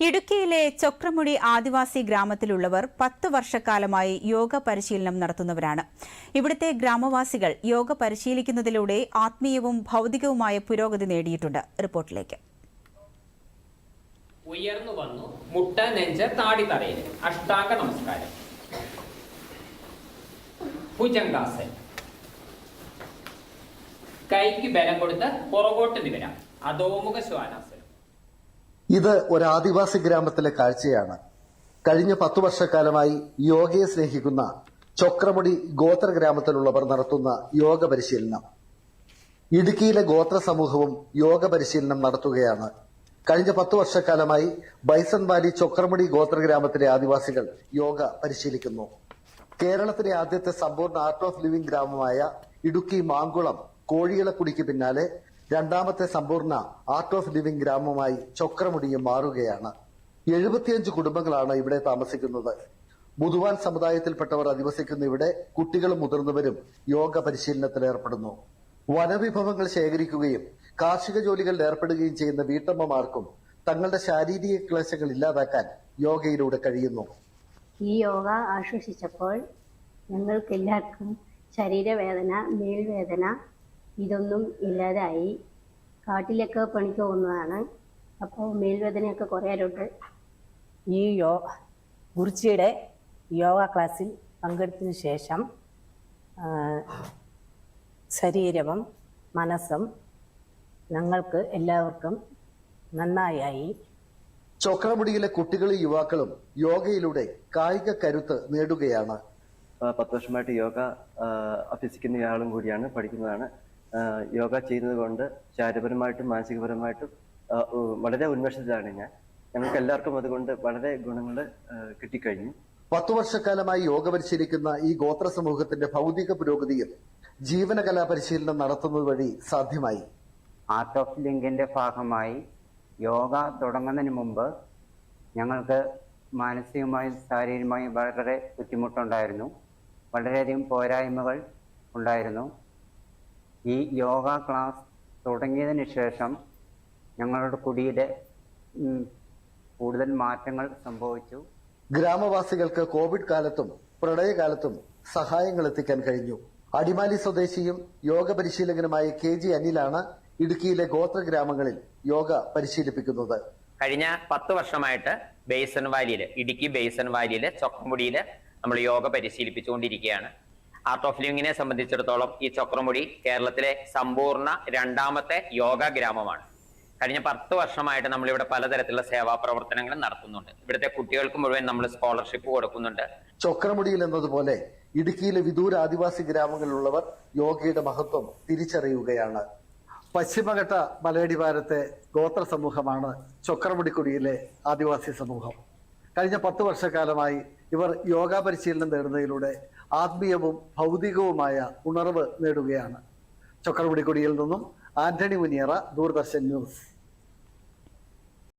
ഇടുക്കിയിലെ ചൊക്രമുടി ആദിവാസി ഗ്രാമത്തിലുള്ളവർ പത്ത് വർഷക്കാലമായി യോഗ പരിശീലനം നടത്തുന്നവരാണ്. ഇവിടുത്തെ ഗ്രാമവാസികൾ യോഗ പരിശീലിക്കുന്നതിലൂടെ ആത്മീയവും ഭൗതികവുമായ പുരോഗതി നേടിയിട്ടുണ്ട്. റിപ്പോർട്ടിലേക്ക്. ഉയർന്നു വന്നു മുട്ട നെഞ്ച് താടി തറയിൽ അഷ്ടാംഗ നമസ്കാരം. ഭുജങ്കാസൻ കൈക്ക് ബലം കൊടുത്ത് പുറകോട്ട് നിവരാം. അധോമുഖ ശ്വാനാസനം. ഇത് ഒരു ആദിവാസി ഗ്രാമത്തിലെ കാഴ്ചയാണ്. കഴിഞ്ഞ പത്തു വർഷക്കാലമായി യോഗയെ സ്നേഹിക്കുന്ന ചൊക്രമുടി ഗോത്ര ഗ്രാമത്തിലുള്ളവർ നടത്തുന്ന യോഗ പരിശീലനം. ഇടുക്കിയിലെ ഗോത്ര സമൂഹവും യോഗ പരിശീലനം നടത്തുകയാണ്. കഴിഞ്ഞ പത്തു വർഷക്കാലമായി ബൈസൺ വാലി ചൊക്രമുടി ഗോത്ര ഗ്രാമത്തിലെ ആദിവാസികൾ യോഗ പരിശീലിക്കുന്നു. കേരളത്തിലെ ആദ്യത്തെ സമ്പൂർണ ആർട്ട് ഓഫ് ലിവിംഗ് ഗ്രാമമായ ഇടുക്കി മാങ്കുളം കോഴികളക്കുടിക്ക് പിന്നാലെ രണ്ടാമത്തെ സമ്പൂർണ ആർട്ട് ഓഫ് ലിവിംഗ് ഗ്രാമമായി ചൊക്രമുടിയും മാറുകയാണ്. എഴുപത്തിയഞ്ച് കുടുംബങ്ങളാണ് ഇവിടെ താമസിക്കുന്നത്. മുതുവാൻ സമുദായത്തിൽപ്പെട്ടവർ അധിവസിക്കുന്ന ഇവിടെ കുട്ടികളും മുതിർന്നവരും യോഗ പരിശീലനത്തിൽ ഏർപ്പെടുന്നു. വനവിഭവങ്ങൾ ശേഖരിക്കുകയും കാർഷിക ജോലികളിൽ ഏർപ്പെടുകയും ചെയ്യുന്ന വീട്ടമ്മമാർക്കും തങ്ങളുടെ ശാരീരിക ക്ലേശങ്ങൾ ഇല്ലാതാക്കാൻ യോഗയിലൂടെ കഴിയുന്നു. ഈ യോഗ ആശ്വസിച്ചപ്പോൾ ഞങ്ങൾക്കെല്ലാവർക്കും ശരീരവേദന മേൽവേദന ഇതൊന്നും ഇല്ലാതായി. കാട്ടിലൊക്കെ പണിക്ക് പോകുന്നതാണ് അപ്പോൾ മേൽവേദനയൊക്കെ കുറയാറുണ്ട് ഈ യോ ഗുരുജിയുടെ യോഗ ക്ലാസ്സിൽ പങ്കെടുത്തതിന് ശേഷം ശരീരവും മനസ്സും ഞങ്ങൾക്ക് എല്ലാവർക്കും നന്നായി. ചൊക്രമുടിയിലെ കുട്ടികളും യുവാക്കളും യോഗയിലൂടെ കായിക കരുത്ത് നേടുകയാണ്. പത്ത് വർഷമായിട്ട് യോഗ അഭ്യസിക്കുന്ന അഭ്യസിക്കുന്നയാളും കൂടിയാണ് പഠിക്കുന്നതാണ്. യോഗ ചെയ്യുന്നത് കൊണ്ട് ശാരീരപരമായിട്ടും മാനസികപരമായിട്ടും വളരെ ഉന്മേഷത്തിലാണ് ഞാൻ. ഞങ്ങൾക്ക് എല്ലാവർക്കും അതുകൊണ്ട് വളരെ ഗുണങ്ങൾ കിട്ടിക്കഴിഞ്ഞു. പത്തു വർഷക്കാലമായി യോഗ പരിശീലിക്കുന്ന ഈ ഗോത്ര സമൂഹത്തിന്റെ ഭൗതിക പുരോഗതിയിൽ ജീവനകലാ പരിശീലനം നടത്തുന്നത് വഴി സാധ്യമായി? ആർട്ട് ഓഫ് ലിങ്കിന്റെ ഭാഗമായി യോഗ തുടങ്ങുന്നതിന് മുമ്പ് ഞങ്ങൾക്ക് മാനസികമായും ശാരീരികമായും വളരെ ബുദ്ധിമുട്ടുണ്ടായിരുന്നു. വളരെയധികം പോരായ്മകൾ ഉണ്ടായിരുന്നു. ഈ യോഗ ക്ലാസ് തുടങ്ങിയതിന് ശേഷം ഞങ്ങളുടെ കുടിയിലെ കൂടുതൽ മാറ്റങ്ങൾ സംഭവിച്ചു. ഗ്രാമവാസികൾക്ക് കോവിഡ് കാലത്തും പ്രളയകാലത്തും സഹായങ്ങൾ എത്തിക്കാൻ കഴിഞ്ഞു. അടിമാലി സ്വദേശിയും യോഗ പരിശീലകനുമായ കെ ജി അനിലാണ് ഇടുക്കിയിലെ ഗോത്ര ഗ്രാമങ്ങളിൽ യോഗ പരിശീലിപ്പിക്കുന്നത്. കഴിഞ്ഞ പത്ത് വർഷമായിട്ട് ബേസൻ വാലിയിൽ ഇടുക്കി ബേസൻ വാലിയിലെ ചൊക്കമുടിയിൽ നമ്മൾ യോഗ പരിശീലിപ്പിച്ചുകൊണ്ടിരിക്കുകയാണ്. ആർട്ട് ഓഫ് ലിവിങ്ങിനെ സംബന്ധിച്ചിടത്തോളം ഈ ചക്രമുടി കേരളത്തിലെ സമ്പൂർണ രണ്ടാമത്തെ യോഗ ഗ്രാമമാണ്. കഴിഞ്ഞ പത്ത് വർഷമായിട്ട് നമ്മളിവിടെ പലതരത്തിലുള്ള സേവാ പ്രവർത്തനങ്ങൾ നടത്തുന്നുണ്ട്. ഇവിടുത്തെ കുട്ടികൾക്ക് മുഴുവൻ നമ്മൾ സ്കോളർഷിപ്പ് കൊടുക്കുന്നുണ്ട്. ചക്രമുടിയിൽ എന്നതുപോലെ ഇടുക്കിയിലെ വിദൂര ആദിവാസി ഗ്രാമങ്ങളിലുള്ളവർ യോഗയുടെ മഹത്വം തിരിച്ചറിയുകയാണ്. പശ്ചിമഘട്ട മലയടിവാരത്തെ ഗോത്ര സമൂഹമാണ് ചൊക്രമുടിക്കുടിയിലെ ആദിവാസി സമൂഹം. കഴിഞ്ഞ പത്ത് വർഷക്കാലമായി ഇവർ യോഗ പരിശീലനം നേടുന്നതിലൂടെ ആത്മീയവും ഭൗതികവുമായ ഉണർവ് നേടുകയാണ്. ചൊക്രമുടിക്കുടിയിൽ നിന്നും ആന്റണി മുനിയറ ദൂരദർശൻ ന്യൂസ്.